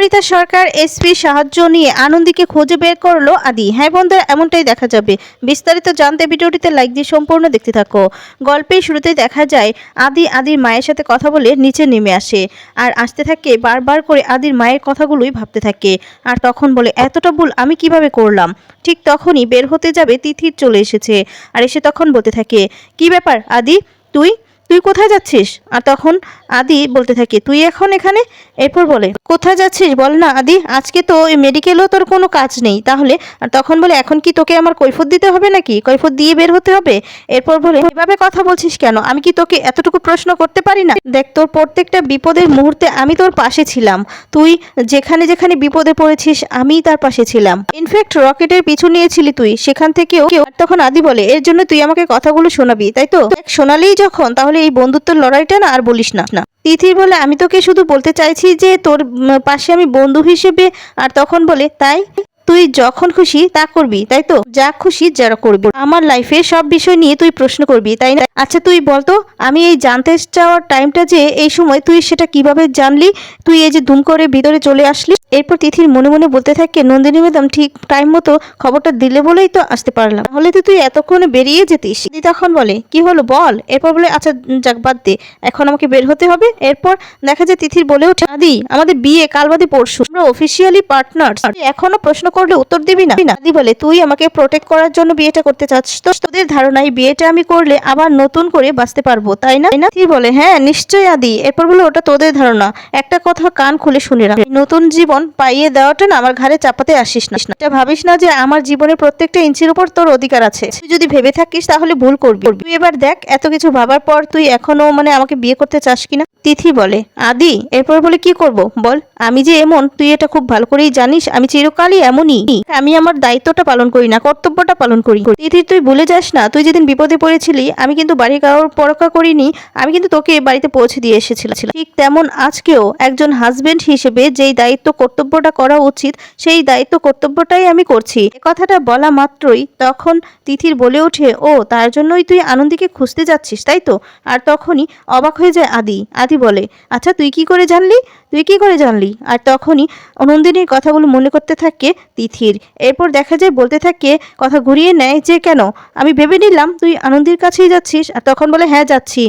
অমৃতা সরকার SP সাহায্য নিয়ে আনন্দীকে খুঁজে বের করল আদি। হ্যাঁ বন্ধুরা, এমনটাই দেখা যাবে। বিস্তারিত জানতে ভিডিওটিতে লাইক দিয়ে সম্পূর্ণ দেখতে থাকো। গল্পের শুরুতেই দেখা যায়, আদি আদির মায়ের সাথে কথা বলে নিচে নেমে আসে আর আসতে থাকে, বারবার করে আদির মায়ের কথাগুলোই ভাবতে থাকে। আর তখন বলে, এতটা ভুল আমি কীভাবে করলাম? ঠিক তখনই বের হতে যাবে তিথির চলে এসেছে আর এসে তখন বলতে থাকে, কি ব্যাপার আদি? তুই? তুই কোথায় যাচ্ছিস? আর তখন আদি বলতে থাকে, তুই এখন এখানে? এরপর বলে, কোথায় যাচ্ছিস? বল না আদি, আজকে তো মেডিকেলও তোর কোনো কাজ নেই। তাহলে? আর তখন বলে, এখন কি তোকে আমার কৈফত দিতে হবে নাকি? কৈফত দিয়ে বের হতে হবে? এরপর বলে, এভাবে কথা বলছিস কেন? আমি কি তোকে এতটুকু প্রশ্ন করতে পারি না? দেখ, তোর প্রত্যেকটা বিপদের মুহূর্তে আমি তোর পাশে ছিলাম। তুই যেখানে যেখানে বিপদে পড়েছিস আমিই তার পাশে ছিলাম। ইনফ্যাক্ট, রকেটের পিছু নিয়েছিলি তুই। সেখান থেকেও কেউ তখন আদি বলে, এর জন্য তুই আমাকে কথাগুলো শোনাবি, তাই তো? শোনালেই যখন, তাহলে এই বন্ধুত্বের লড়াইটা না আর বলিস না। না। তিথির বলে, আমি তোকে শুধু বলতে চাইছি যে তোর পাশে আমি বন্ধু হিসেবে। আর তখন বলে, তাই? তুই যখন খুশি তা করবি, তাই তো? যা খুশি যারা করবি। আমার লাইফে সব বিষয় নিয়ে তুই প্রশ্ন করবি, তাই না? আচ্ছা তুই বলতো আমি এই জানতে চাওয়ার টাইমটা যে এই সময় তুই সেটা কীভাবে জানলি? তুই এই যে ধুম করে ভিতরে চলে আসলি? এরপর তিথির মনে মনে বলতে থাকে, নন্দিনী ম্যাডাম, ঠিক টাইম মতো খবরটা দিলে বলেই তো আসতে পারলাম। তাহলে তো তুই এতক্ষণে বেরিয়ে যেতিস। তখন বলে, কি হলো বল? এরপর বলে আচ্ছা যাক, বাদ দে। এখন আমাকে বের হতে হবে। এরপর দেখা যায় তিথির বলে ওঠে আদি আমাদের বিয়ে কাল বাদে পরশু। আমরা অফিসিয়ালি পার্টনার এখনও প্রশ্ন করলে উত্তর দিবি না? আদি বলে, তুই আমাকে প্রোটেক্ট করার জন্য বিয়েটা করতে চাচ্ছিস তো? তোদের ধারণা এই বিয়েটা আমি করলে আবার নতুন করে বাঁচতে পারব, তাই না? তিথি বলে হ্যাঁ নিশ্চয়ই, আদি। এরপর বলে, ওটা তোদের ধারণা। একটা কথা কান খুলে শুনে রাখ। নতুন জীবন পাইয়ে দেওয়াটা না, আমার ঘাড়ে চাপাতে আসিস না। এটা ভাবিস না যে আমার জীবনের প্রত্যেকটা ইঞ্চির উপর তোর অধিকার আছে। তুই যদি ভেবে থাকিস, তাহলে ভুল করবি। তুই এবার দেখ, এত কিছু ভাবার পর তুই এখনও মানে আমাকে বিয়ে করতে চাস কিনা? তিথি বলে, আদি, এরপর বলে কি করব? বল, আমি যে এমন, তুই এটা খুব ভালো করেই জানিস, আমি চিরকালই এমনই। আমি আমার দায়িত্বটা পালন করি না, কর্তব্যটা পালন করি। তিথি, তুই ভুলে যাস না, তুই যেদিন বিপদে পড়েছিলি, আমি কিন্তু বাড়ি কারোর পরকা করিনি, আমি কিন্তু তোকে বাড়িতে পৌঁছে দিয়ে এসেছিলাম। ঠিক তেমন আজকেও একজন হাজবেন্ড হিসেবে যেই দায়িত্ব কর্তব্যটা করা উচিত, সেই দায়িত্ব কর্তব্যটাই আমি করছি। কথাটা বলা মাত্রই তখন তিথির বলে ওঠে, ও, তার জন্যই তুই আনন্দীকে খুঁজতে যাচ্ছিস, তাই তো? আর তখনই অবাক হয়ে যায় আদি। আদি বলে আচ্ছা তুই কি করে জানলি? তুই কি করে জানলি? আর তখনই নন্দিনীর কথাগুলো মনে করতে থাকে তিথির। এরপর দেখা যায়, বলতে থাকে, কথা ঘুরিয়ে নেয় যে কেন? আমি ভেবে নিলাম তুই আনন্দির কাছেই যাচ্ছিস। আর তখন বলে হ্যাঁ যাচ্ছি।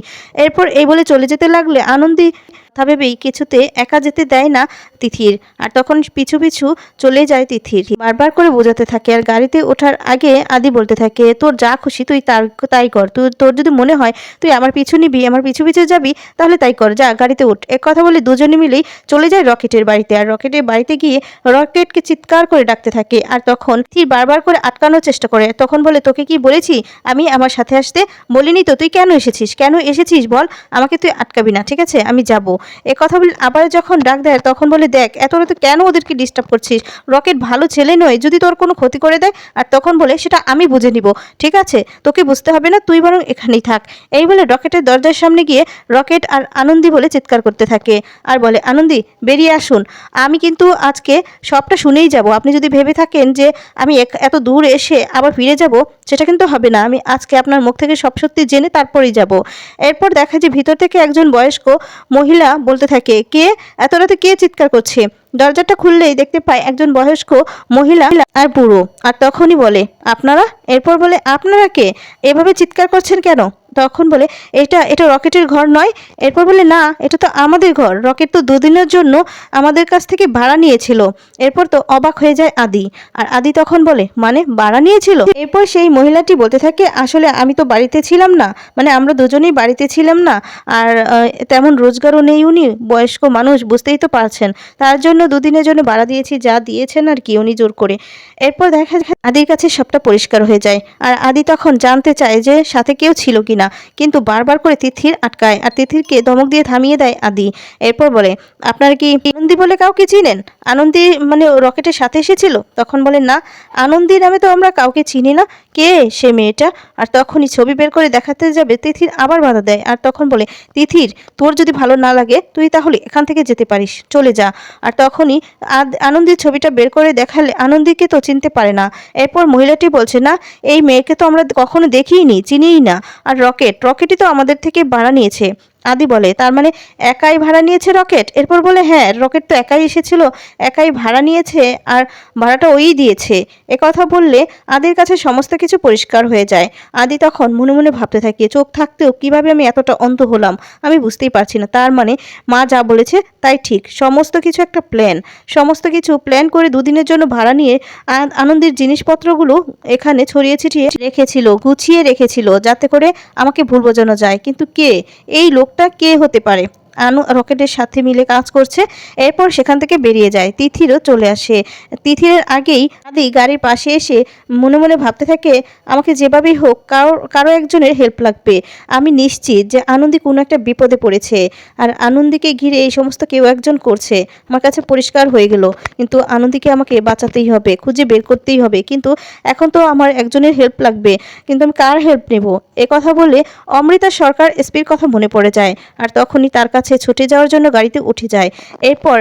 এরপর এই বলে চলে যেতে লাগলে আনন্দী কথা ভেবেই কিছুতে একা যেতে দেয় না তিথির। আর তখন পিছু পিছু চলে যায় তিথির। বারবার করে বোঝাতে থাকে আর গাড়িতে ওঠার আগে আদি বলতে থাকে, তোর যা খুশি তুই তার, তাই কর। তুই তোর যদি মনে হয় তুই আমার পিছু নিবি, আমার পিছু পিছু যাবি, তাহলে তাই কর। যা, গাড়িতে উঠ। এক কথা বলে দুজনে মিলেই চলে যায় রকেটের বাড়িতে। আর রকেটের বাড়িতে গিয়ে রকেটকে চিৎকার করে ডাকতে থাকে। আর তখন তির বারবার করে আটকানোর চেষ্টা করে। তখন বলে, তোকে কি বলেছি? আমি আমার সাথে আসতে বলিনি তো। তুই কেন এসেছিস? কেন এসেছিস বল? আমাকে তুই আটকাবি না, ঠিক আছে? আমি যাব। এ কথা বলে, আবার যখন ডাক দেয় তখন বলে, দেখ, এত রাতে কেন ওদেরকে ডিস্টার্ব করছিস? রকেট ভালো ছেলে নয়, যদি তোর কোনো ক্ষতি করে দেয়? আর তখন বলে, সেটা আমি বুঝে নিব, ঠিক আছে? তোকে বুঝতে হবে না, তুই বরং এখানেই থাক। এই বলে রকেটের দরজার সামনে গিয়ে রকেট আর আনন্দি বলে চিৎকার করতে থাকে। আর বলে, আনন্দি, বেরিয়ে আসুন। আমি কিন্তু আজকে সবটা শুনেই যাব। আপনি যদি ভেবে থাকেন যে আমি এত দূর এসে আবার ফিরে যাব, সেটা কিন্তু হবে না। আমি আজকে আপনার মুখ থেকে সব সত্যি জেনে তারপরেই যাব। এরপর দেখা যায় ভিতর থেকে একজন বয়স্ক মহিলা বলতে থাকে, কে? এত রাতে কে চিৎকার করছে? দরজাটা খুললেই দেখতে পায় একজন বয়স্ক মহিলা আর বুড়ো, আর তখনই বলে, আপনারা? এরপর বলে, আপনারা কে? এভাবে চিৎকার করছেন কেন? তখন বলে, এটা এটা রকেটের ঘর নয়। এরপর বলে, না, এটা তো আমাদের ঘর। রকেট তো দুদিনের জন্য আমাদের কাছ থেকে ভাড়া নিয়েছিল। এরপর তো অবাক হয়ে যায় আদি। আর আদি তখন বলে মানে ভাড়া নিয়েছিল? এরপর সেই মহিলাটি বলতে থাকে, আসলে আমি তো বাড়িতে ছিলাম না। মানে আমরা দুজনেই বাড়িতে ছিলাম না। আর তেমন রোজগারও নেই উনি। বয়স্ক মানুষ, বুঝতেই তো পারছেন। তার জন্য দুদিনের জন্য ভাড়া দিয়েছি, যা দিয়েছেন আর কি। উনি জোর করে। এরপর দেখা যায়, আদির কাছে সবটা পরিষ্কার হয়ে যায়। আর আদি তখন জানতে চায় যে সাথে কেউ ছিল কিনা। কিন্তু বারবার করে তিথির আটকায় আর তিথিরকে ধমক দিয়ে থামিয়ে দেয় আদি। এরপর বলে, আপনার কি আনন্দি বলে কাউকে চিনেন? আনন্দি মানে রকেটের সাথে এসেছিল? তখন বলে, না, আনন্দি নামে তো আমরা কাউকে চিনি না কে? সে মেয়েটা? আর তখনই ছবি বের করে দেখাতে যাবে, তিথির আবার বাধা দেয়। আর তখন বলে, তিথির, তোর যদি ভালো না লাগে, তুই তাহলে এখান থেকে যেতে পারিস। চলে যা। আর তখনই আনন্দির ছবিটা বের করে দেখালে আনন্দিকে তো চিনতে পারে না। এরপর মহিলাটি বলছে, না, এই মেয়েকে তো আমরা কখনো দেখিই নি চিনিই না। আর রকেট, রকেটই তো আমাদের থেকে ভাড়া নিয়েছে। আদি বলে, তার মানে একাই ভাড়া নিয়েছে রকেট? এরপর বলে হ্যাঁ রকেট তো একাই এসেছিল, একাই ভাড়া নিয়েছে আর ভাড়াটা ওই দিয়েছে। কথা বললে আদির কাছে সমস্ত কিছু পরিষ্কার হয়ে যায়। আদি তখন মনে মনে ভাবতে থাকে, চোখ থাকতেও কীভাবে আমি এতটা অন্ধ হলাম? আমি বুঝতেই পারছি না। তার মানে মা যা বলেছে তাই ঠিক। সমস্ত কিছু একটা প্ল্যান সমস্ত কিছু প্ল্যান করে দুদিনের জন্য ভাড়া নিয়ে আনন্দের জিনিসপত্রগুলো এখানে ছড়িয়ে ছিটিয়ে রেখেছিল, গুছিয়ে রেখেছিল, যাতে করে আমাকে ভুল বোঝানো যায়। কিন্তু কে? এই লোকটা কে হতে পারে? আনু রকেটের সাথে মিলে কাজ করছে। এরপর সেখান থেকে বেরিয়ে যায়। তিথিরও চলে আসে। তিথিরের আগেই আদি গাড়ির পাশে এসে মনে মনে ভাবতে থাকে, আমাকে যেভাবেই হোক কারও কারও একজনের হেল্প লাগবে। আমি নিশ্চিত যে আনন্দি কোনো একটা বিপদে পড়েছে। আর আনন্দিকে ঘিরে এই সমস্ত কেউ একজন করছে। আমার কাছে পরিষ্কার হয়ে গেল। কিন্তু আনন্দিকে আমাকে বাঁচাতেই হবে, খুঁজে বের করতেই হবে। কিন্তু এখন তো আমার একজনের হেল্প লাগবে। কিন্তু আমি কার হেল্প নেব? এ কথা বলে অমৃতা সরকার এসপির কথা মনে পড়ে যায়। আর তখনই তার কাছে ছুটে যাওয়ার জন্য গাড়িতে উঠে যায়। এরপর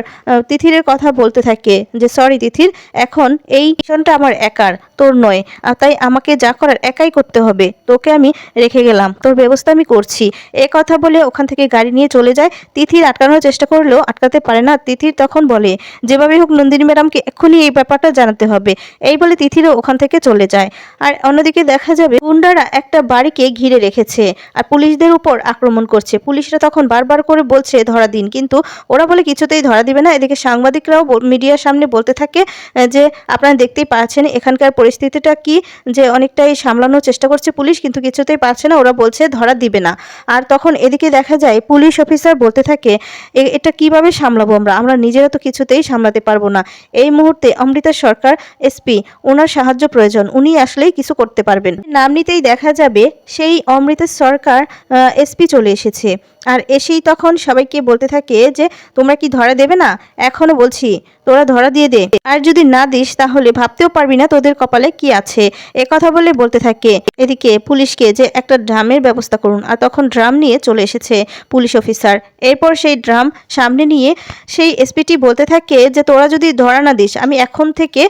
তিথিরের কথা বলতে থাকে যে, সরি তিথির, এখন এই মিশনটা আমার একার, তোর নয় তাই আমাকে যা করার একাই করতে হবে। তোকে আমি রেখে গেলাম, তোর ব্যবস্থা আমি করছি। এ কথা বলে ওখান থেকে গাড়ি নিয়ে চলে যায়। তিথির আটকানোর চেষ্টা করলেও আটকাতে পারে না। তিথির তখন বলে, যেভাবে হোক নন্দিনী ম্যাডামকে এক্ষুনি এই ব্যাপারটা জানাতে হবে। এই বলে তিথিরও ওখান থেকে চলে যায়। আর অন্যদিকে দেখা যাবে, গুন্ডারা একটা বাড়িকে ঘিরে রেখেছে, আর পুলিশদের উপর আক্রমণ করছে। পুলিশরা তখন বারবার করে বলছে ধরা দিন। কিন্তু ওরা বলে কিছুতেই ধরা দিবে না। এদিকে সাংবাদিকরাও মিডিয়ার সামনে বলতে থাকে যে আপনারা দেখতেই পাচ্ছেন এখানকার পরিস্থিতিটা কি, যে অনেকটাই সামলানোর চেষ্টা করছে পুলিশ, কিন্তু কিছুতেই পারছে না। ওরা বলছে ধরা দিবে না। আর তখন এদিকে দেখা যায় পুলিশ অফিসার বলতে থাকে, "এ- এটা কীভাবে সামলাবো আমরা? আমরা নিজেরা তো কিছুতেই সামলাতে পারব না। এই মুহূর্তে অমৃতা সরকার এসপি ওনার সাহায্য প্রয়োজন। উনি আসলেই কিছু করতে পারবেন। নাম নিতেই দেখা যাবে সেই অমৃতা সরকার এসপি চলে এসেছে। আর এসেই তখন সবাইকে বলতে থাকে যে, তোমরা কি ধরা দেবে না? এখনও বলছি, তোরা ধরা দিয়ে দে। আর যদি না দিস, তাহলে ভাবতেও পারবি না তোদের কপালে কি আছে। এ কথা বলে বলতে থাকে। এদিকে পুলিশকে যে একটা ড্রামের ব্যবস্থা করুন। আর তখন ড্রাম নিয়ে চলে এসেছে পুলিশ অফিসার। এরপর সেই ড্রাম সামনে নিয়ে সেই এসপিটি বলতে থাকে যে, তোরা যদি ধরা না দিস, আমি এখন থেকে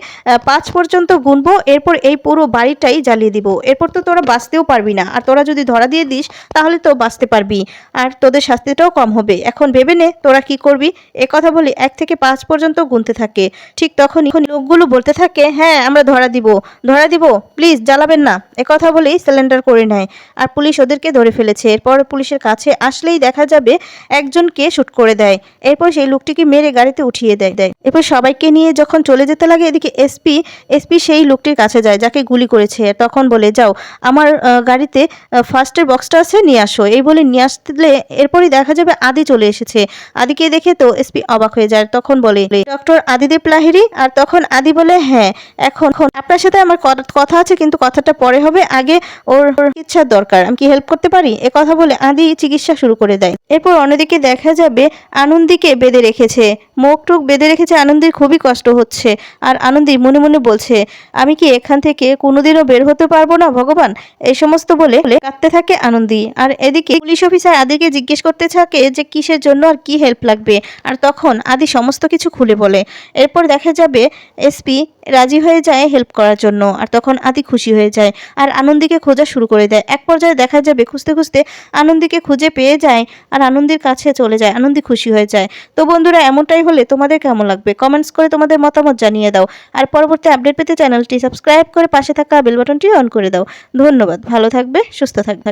পাঁচ পর্যন্ত গুনবো, এরপর এই পুরো বাড়িটাই জ্বালিয়ে দিব। এরপর তো তোরা বাঁচতেও পারবি না। আর তোরা যদি ধরা দিয়ে দিস, তাহলে তো বাঁচতে পারবি। আর তোদের শাস্তিটাও কম হবে। এখন ভেবে নে, তোরা কি করবি? এ কথা বলে এক থেকে পাঁচ পর্যন্ত গুনতে থাকে। ঠিক তখনই লোকগুলো বলতে থাকে হ্যাঁ আমরা ধরা দিব। ধরা দিব? প্লিজ, জ্বালাবেন না। এ কথা বলেই সিলিন্ডার করে নেয়। আর পুলিশ ওদেরকে ধরে ফেলেছে। এরপর পুলিশের কাছে আসলেই দেখা যাবে একজনকে শ্যুট করে দেয়। এরপর সেই লোকটিকে মেরে গাড়িতে উঠিয়ে দেয় দেয়। এরপর সবাইকে নিয়ে যখন চলে যেতে লাগে এদিকে এসপি এসপি সেই লোকটির কাছে যায়, যাকে গুলি করেছে। তখন বলে, যাও, আমার গাড়িতে ফার্স্টের বক্সটা আছে, নিয়ে আসো। এই বলে নিয়ে আসলে এরপরই দেখা যাবে আদি চলে এসেছে। আদিকে দেখে তো এসপি অবাক হয়ে যায়। তখন বলে, ডক্টর আদিদেব লাহিরি আর তখন আদি বলে হ্যাঁ এখন আপনার সাথে আমার কথা আছে, কিন্তু কথাটা পরে হবে। আগে ওর চিকিৎসার দরকার। আমি কি হেল্প করতে পারি? এ কথা বলে আদি চিকিৎসা শুরু করে দেয়। এরপর অন্যদিকে দেখা যাবে আনন্দীকে বেঁধে রেখেছে। মুখ টুক বেঁধে রেখেছে আনন্দীর খুবই কষ্ট হচ্ছে। আর আনন্দী মনে মনে বলছে, আমি কি এখান থেকে কোনোদিনও বের হতে পারব না, ভগবান? এই সমস্ত বলে, কাঁদতে থাকে আনন্দী। আর এদিকে পুলিশ অফিসার আদিকে জিজ্ঞেস করতে থাকে যে কিসের জন্য আর কি হেল্প লাগবে। আর তখন আদি সমস্ত কিছু খুলে বলে। এরপর দেখা যাবে এসপি রাজি হয়ে যায় হেল্প করার জন্য। আর তখন আদি খুশি হয়ে যায় আর আনন্দীকে খোঁজা শুরু করে দেয়। এক পর্যায়ে দেখা যাবে খুঁজতে খুঁজতে আনন্দীকে খুঁজে পেয়ে যায় আর আনন্দীর কাছে চলে যায়। আনন্দী খুশি হয়ে যায়। তো বন্ধুরা, এমনটাই হলে তোমাদের কেমন লাগবে? কমেন্টস করে তোমাদের মতামত জানিয়ে দাও। আর পরবর্তী আপডেট পেতে চ্যানেলটি সাবস্ক্রাইব করে পাশে থাকা বেল বাটনটি অন করে দাও। ধন্যবাদ। ভালো থাকবে, সুস্থ থাকবে।